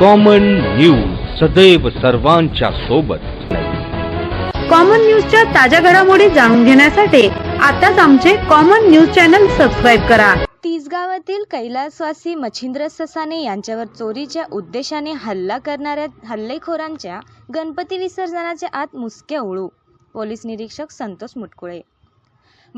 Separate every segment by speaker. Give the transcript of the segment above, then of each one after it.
Speaker 1: Common news सदैव सर्वांच्या सोबत.
Speaker 2: कॉमन न्यूजच्या ताज्या घडामोडी जाणून घेण्यासाठी आताच आमचे कॉमन न्यूज चॅनल सबस्क्राईब करा.
Speaker 3: तिसगावातील कैलासवासी मच्छिंद्र ससाने यांच्यावर चोरीच्या उद्देशाने हल्ला करणाऱ्या हल्लेखोरांच्या गणपती विसर्जनाच्या आत मुसक्या उळू पोलीस निरीक्षक संतोष मुटकुळे.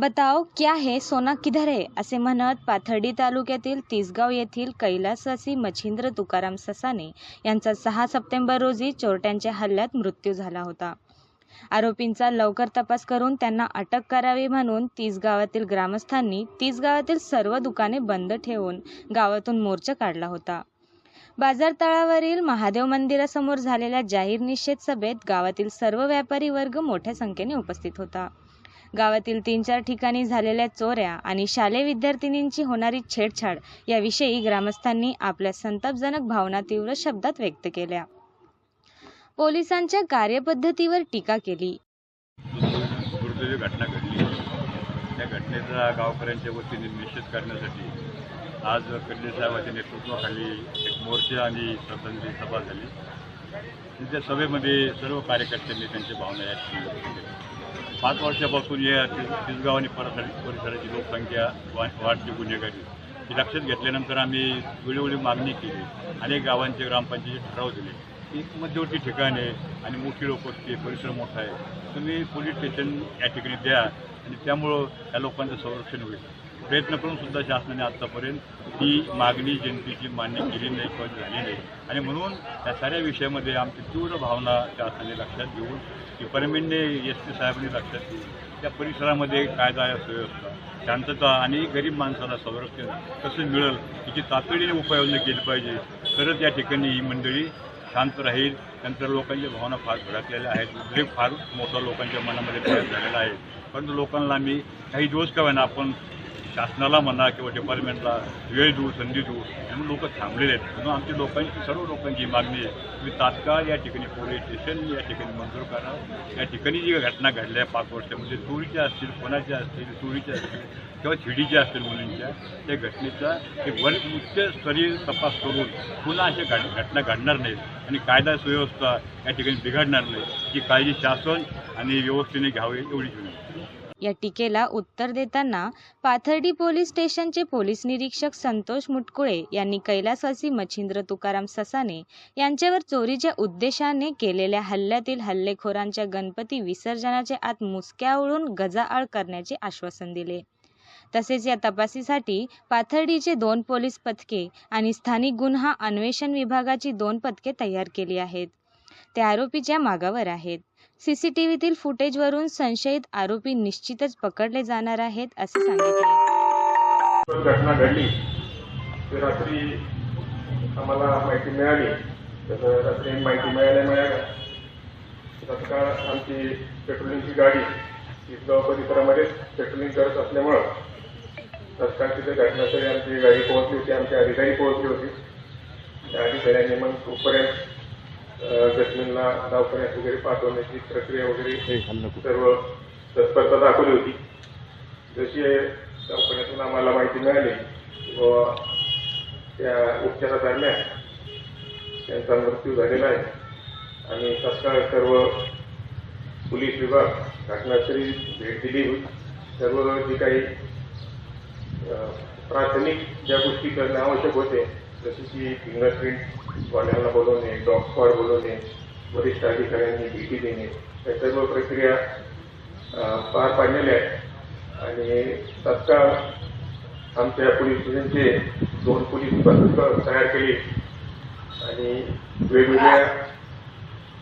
Speaker 3: बताओ क्या है सोना किधर है? असे म्हणत पाथर्डी तालुक्यातील तिसगाव येथील कैलासवासी मच्छिंद्र तुकाराम ससाने यांचा सहा सप्टेंबर रोजी चोरट्यांच्या हल्ल्यात मृत्यू झाला होता. आरोपींचा लवकर तपास करून त्यांना अटक करावी म्हणून तीस गावातील ग्रामस्थांनी तीस गावातील सर्व दुकाने बंद ठेवून गावातून मोर्चा काढला होता. बाजार तळावरील महादेव मंदिरासमोर झालेल्या जाहीर निषेध सभेत गावातील सर्व व्यापारी वर्ग मोठ्या संख्येने उपस्थित होता. गावातील तीन चार ठिकाणी झालेल्या चोऱ्या आणि शालेय विद्यार्थिनींची होणारी छेडछाड याविषयी ग्रामस्थांनी आपल्या संतापजनक भावना तीव्र शब्दात व्यक्त केल्या. पोलिसांच्या कार्यपद्धतीवर टीका केली.
Speaker 4: दुर्दैवी घटना घडली त्या घटनेचा गावकऱ्यांच्या वतीने निश्चित करण्यासाठी आज कर्जे साहेबांच्या नेतृत्वाखाली एक मोर्चा आणि श्रद्धांजली सभा झाली. त्या सभेमध्ये सर्व कार्यकर्त्यांनी त्यांच्या भावना या ठिकाणी व्यक्त केल्या. पाच वर्षापासून या तिसगाव आणि परिसर परिसराची लोकसंख्या वा वाढती गुन्हेगारी ही लक्षात घेतल्यानंतर आम्ही वेळोवेळी मागणी केली. अनेक गावांचे ग्रामपंचायत ठराव दिले. एक मध्यवर्ती ठिकाण आहे आणि मोठी लोकवस्ती आहे परिसर मोठा आहे. तुम्ही पोलीस स्टेशन या ठिकाणी द्या आणि त्यामुळं या लोकांचं संरक्षण होईल. प्रयत्न करून सुद्धा शासनाने आत्तापर्यंत ही मागणी जनतेची मान्य केली नाही किंवा झाली नाही. आणि म्हणून या साऱ्या विषयामध्ये आमची तीव्र भावना शासनाने लक्षात घेऊन की परमिनने एस पी साहेबांनी लक्षात घेऊन त्या परिसरामध्ये कायदा सुव्यवस्था शांतता आणि गरीब माणसाला संरक्षण कसं मिळेल याची तातडीने उपाययोजना केली पाहिजे. तरच या ठिकाणी ही मंडळी शांत राहील. नंतर लोकांच्या भावना फार भडकलेल्या आहेत. उद्रेक फार मोठा लोकांच्या मनामध्ये तयार झालेला आहे. परंतु लोकांना आम्ही काही दिवस का आपण शासनाला म्हणा किंवा डिपार्टमेंटला वेळ देऊ संधी देऊ म्हणून लोक थांबलेले आहेत. म्हणून आमची लोकांची सर्व लोकांची मागणी आहे. तुम्ही तात्काळ या ठिकाणी पोलीस स्टेशन या ठिकाणी मंजूर करा. या ठिकाणी जी घटना घडल्या पाच वर्षामध्ये चोरीच्या असतील कोणाच्या असतील चोरीच्या असतील किंवा छिडीच्या असतील मुलींच्या त्या घटनेचा एक वर उच्चस्तरीय तपास करून पुन्हा अशा घट घटना घडणार नाहीत. आणि कायदा सुव्यवस्था या ठिकाणी बिघडणार नाही. ही काळजी शासन आणि व्यवस्थेने घ्यावी एवढीच विनंती.
Speaker 3: या टीकेला उत्तर देताना पाथर्डी पोलीस स्टेशनचे पोलीस निरीक्षक संतोष मुटकुळे यांनी कैलासवासी मच्छिंद्र तुकाराम ससाने यांच्यावर चोरीच्या उद्देशाने केलेल्या हल्ल्यातील हल्लेखोरांच्या गणपती विसर्जनाच्या आत मुसक्या ओळून गजाआळ करण्याचे आश्वासन दिले. तसेच या तपासीसाठी पाथर्डीचे दोन पोलीस पथके आणि स्थानिक गुन्हा अन्वेषण विभागाची दोन पथके तयार केली आहेत. ते आरोपीच्या मागावर आहेत. सीसीटीव्हीतील फुटेजवरून संशयित आरोपी निश्चितच पकडले जाणार आहेत असे सांगितले.
Speaker 5: घटना घडली. रात्री आम्हाला माहिती मिळाली. रात्री माहिती मिळाल्यामुळे तत्काळ आमची पेट्रोलिंगची गाडी इसगाव परिसरामध्ये पेट्रोलिंग करत असल्यामुळं तत्काळ तिथे घटनास्थळी आमची गाडी पोहोचली होती आमचे अधिकारी पोहोचले होते. त्या अधिकाऱ्यांनी मग तोपर्यंत जखमींना दवाखान्यात वगैरे पाठवण्याची प्रक्रिया वगैरे सर्व तत्परता दाखवली होती. जशी दवाखान्यातून आम्हाला माहिती मिळाली बाबा त्या उपचारादरम्यान त्यांचा मृत्यू झालेला आहे. आणि तत्काळ सर्व पोलीस विभाग घटनास्थळी भेट दिली सर्व जे काही प्राथमिक ज्या गोष्टी करणं आवश्यक होते जसे की फिंगरप्रिंट वाल्याला बोलवणे डॉग स्क्वॉड बोलवणे वरिष्ठ अधिकाऱ्यांनी भेटी देणे या सर्व प्रक्रिया पार पाडलेल्या आहेत. आणि तत्काळ आमच्या पोलीस स्टेशनचे दोन पोलीस पथकं तयार केली. आणि वेगवेगळ्या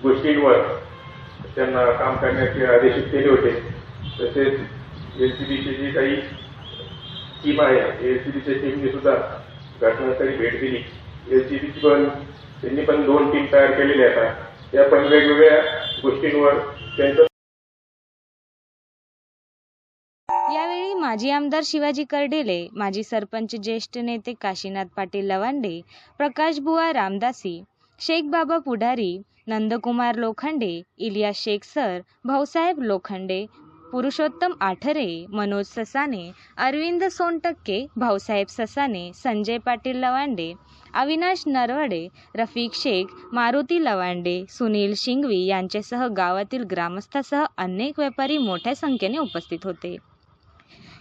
Speaker 5: गोष्टींवर त्यांना काम करण्याचे आदेशित केले होते. तसेच एल सी बीची जी काही टीम आहे एल सी बीच्या टीमने सुद्धा घटनास्थळी भेट दिली. एल पण त्यांनी पण दोन टीम तयार केलेल्या आता. त्या पण वेगवेगळ्या गोष्टींवर त्यांचं
Speaker 3: यावेळी माजी आमदार शिवाजी कर्डिले माजी सरपंच ज्येष्ठ नेते काशीनाथ पाटील लवांडे प्रकाश बुवा रामदासी शेख बाबा पुढारी नंदकुमार लोखंडे इलिया शेख सर भाऊसाहेब लोखंडे पुरुषोत्तम आठरे मनोज ससाने अरविंद सोनटक्के भाऊसाहेब ससाने संजय पाटील लवांडे अविनाश नरवडे रफिक शेख मारुती लवांडे सुनील शिंगवी यांच्यासह गावातील ग्रामस्थासह अनेक व्यापारी मोठ्या संख्येने उपस्थित होते.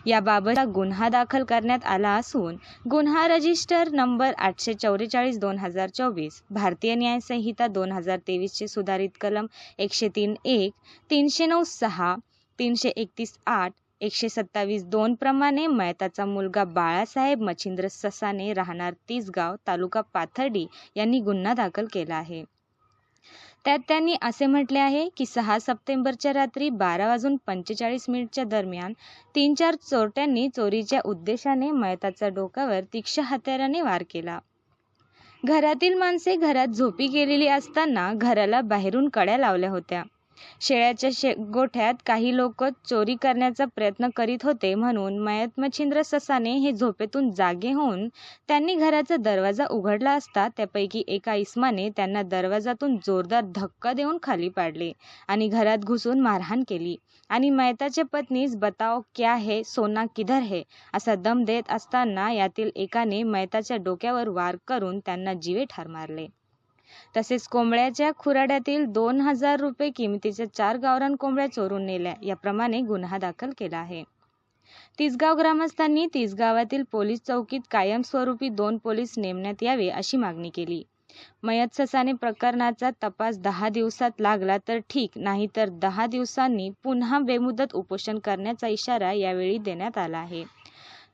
Speaker 3: याबाबत गुन्हा दाखल करण्यात आला असून गुन्हा रजिस्टर नंबर आठशे चौवेचाळीस दोन हजार चोवीस भारतीय न्यायसंहिता दोन हजार तेवीसचे सुधारित कलम एकशे तीन एक तीनशे नऊ सहा तीनशे एकतीस आठ एकशे सत्तावीस दोन प्रमाणे मयताचा मुलगा बाळासाहेब मच्छिंद्र ससाने राहणार तिसगाव तालुका पाथर्डी यांनी गुन्हा दाखल केला आहे. त्यात त्यांनी असे म्हटले आहे की सहा सप्टेंबरच्या रात्री बारा वाजून पंचेचाळीस मिनिटच्या दरम्यान तीन चार चोरट्यांनी चोरीच्या उद्देशाने मयताच्या डोक्यावर तीक्ष्ण हत्याराने वार केला. घरातील माणसे घरात झोपी गेलेली असताना घराला बाहेरून कड्या लावल्या होत्या. शेळ्याच्या शे गोठ्यात काही लोक चोरी करण्याचा प्रयत्न करीत होते म्हणून मयत मच्छिंद्र ससाने हे झोपेतून जागे होऊन त्यांनी घराचा दरवाजा उघडला असता त्यापैकी एका इस्माने त्यांना दरवाजातून जोरदार धक्का देऊन खाली पाडले आणि घरात घुसून मारहाण केली. आणि मयताच्या पत्नीस बताओ क्या है सोना किधर है? असा दम देत असताना यातील एकाने मयताच्या डोक्यावर वार करून त्यांना जीवे ठार मारले. तसेच कोंबड्याच्या खुराड्यातील दोन हजार रुपये किमतीच्या चार गावरान कोंबड्या चोरून नेल्या. याप्रमाणे गुन्हा दाखल केला आहे. तिसगाव ग्रामस्थांनी तिसगावातील पोलीस चौकीत कायमस्वरूपी दोन पोलीस नेमण्यात यावे अशी मागणी केली. मयत ससाने प्रकरणाचा तपास दहा दिवसात लागला तर ठीक नाहीतर दहा दिवसांनी पुन्हा बेमुदत उपोषण करण्याचा इशारा यावेळी देण्यात आला आहे.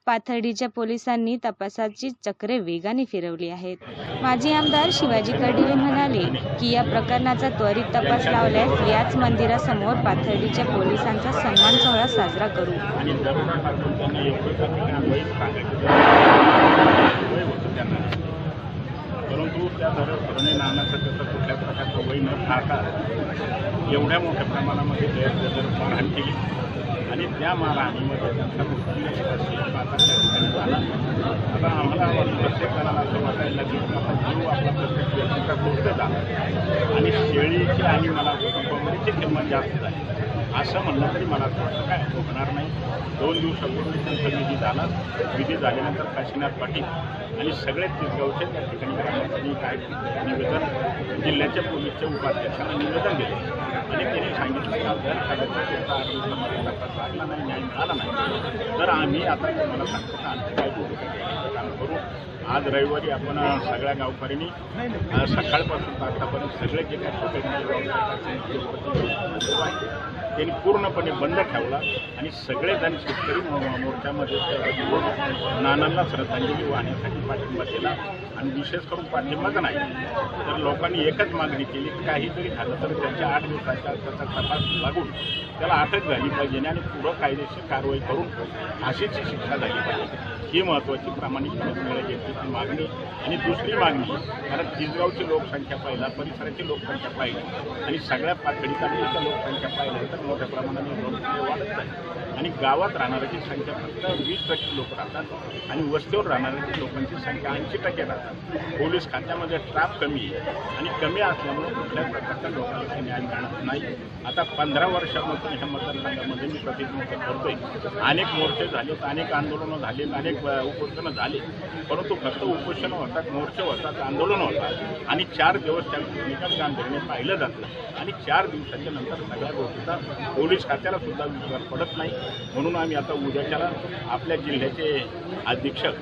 Speaker 3: पाथर्डीच्या पोलिसांनी तपासाची चक्रे वेगाने फिरवली आहेत. माजी आमदार शिवाजी कर्डिले म्हणाले की या प्रकरणाचा त्वरित तपास लावल्यास याच मंदिरासमोर पाथर्डीच्या पोलिसांचा सन्मान सोहळा साजरा करू.
Speaker 6: परंतु त्या दरोडे नानाचं त्याचं कुठल्या प्रकारचं वय न टाका एवढ्या मोठ्या प्रमाणामध्ये गैरहजर मारहाण केली. आणि त्या मारहाणीमध्ये त्यांचा मृत्यू त्या ठिकाणी झाला आता आम्हाला प्रत्येकाला असं वाटायला की आपला जीव आपला प्रत्येक व्यक्तीचा गोष्ट झाला आणि शेळीची आणि मला कोंबडीची किंमत जास्त झाली असं म्हणलं तरी मला असं काय होणार नाही. दोन दिवसापूर्वी त्यांचा विधी झाला विधी झाल्यानंतर काशीनाथ पाटील आणि सगळे तिसगावचे त्या ठिकाणी ग्रामस्थांनी काय निवेदन जिल्ह्याच्या पोलीसच्या उपाध्यक्षांना निवेदन दिले. आणि सांगितलं की जर नाही न्याय मिळाला नाही तर आम्ही आता तुम्हाला सांगतो का आणखी काय काम करू आज रविवारी आपण सगळ्या गावकऱ्यांनी सकाळपासून आतापर्यंत सगळे जे काही छोटे त्यांनी पूर्णपणे बंद ठेवला आणि सगळेजण शेतकरी मोर्चामध्ये नानांना श्रद्धांजली वाहण्यासाठी पाठिंबा दिला. आणि विशेष करून पाठिंबाच नाही तर लोकांनी एकच मागणी केली काहीतरी झालं तर त्यांच्या आठ दिवसाच्या त्याचा तपास लागून त्याला अटक झाली पाहिजे आणि पुढं कायदेशीर कारवाई करून फाशीची शिक्षा झाली पाहिजे. ही महत्त्वाची प्रामाणिक मिळाली याची मागणी. आणि दुसरी मागणी कारण तिसगावची लोकसंख्या पाहिला परिसराची लोकसंख्या पाहिली आणि सगळ्या पातळीचा लोकसंख्या पाहिली तर मोठ्या प्रमाणात लोकसंख्या वाढत आहे. आणि गावात राहणाऱ्याची संख्या फक्त वीस टक्के लोक राहतात आणि वस्तीवर राहणाऱ्याची लोकांची संख्या ऐंशी टक्के राहतात. पोलीस खात्यामध्ये स्टाफ कमी आहे आणि कमी असल्यामुळे कुठल्याच प्रकारच्या लोकांना न्याय मिळणार नाही. आता पंधरा वर्षापासून ह्या मतदारसंघामध्ये मी प्रतिनिधित्व करतोय. अनेक मोर्चे झालेत अनेक आंदोलनं झालीत अनेक उपोषणं झाली. परंतु फक्त उपोषणं होतात मोर्चे होतात आंदोलन होतात. आणि चार दिवस त्या निकाल धरणे पाहिलं जातं. आणि चार दिवसाच्या नंतर सगळ्या गोष्टीचा पोलीस खात्याला सुद्धा विश्वास पडत नाही. म्हणून आम्ही आता उद्याच्याला आपल्या जिल्ह्याचे अधीक्षक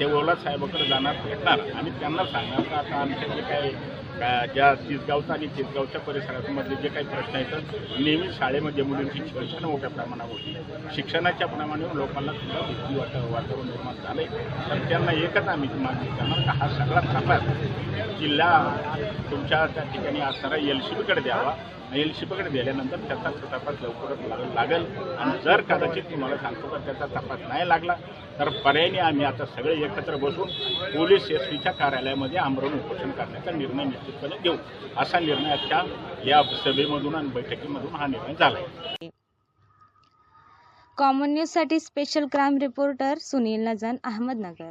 Speaker 6: ते ओला साहेबाकडे जाणार भेटणार. आणि त्यांना सांगणार का आता आमच्याकडे जे काही का- ज्या तिसगावचा आणि तिसगावच्या परिसरामधले जे काही प्रश्न आहेत नेहमी शाळेमध्ये मुलींची शिक्षण मोठ्या प्रमाणावर होती. शिक्षणाच्या प्रमाणावर लोकांना सुद्धा भीती वाट वातावरण निर्माण झालंय. तर त्यांना एकच आम्ही मागणी करणार का हा सगळा तपास जिल्हा तुमच्या त्या ठिकाणी असणारा एल सी बीकडे द्यावा. एल सी बीकडे दिल्यानंतर त्याचा तपास लवकरच लागेल. आणि जर कदाचित तुम्हाला सांगतो तर त्याचा तपास नाही लागला तर पर्यायी आम्ही आता सगळे एकत्र बसून पोलीस एस पीच्या कार्यालयामध्ये आमरण उपोषण करण्याचा निर्णय निश्चितपणे घेऊ. असा निर्णय आजच्या या सभेमधून आणि बैठकीमधून हा निर्णय झाला आहे
Speaker 3: कॉमन न्यूजसाठी special crime reporter Sunil Najan Ahmednagar.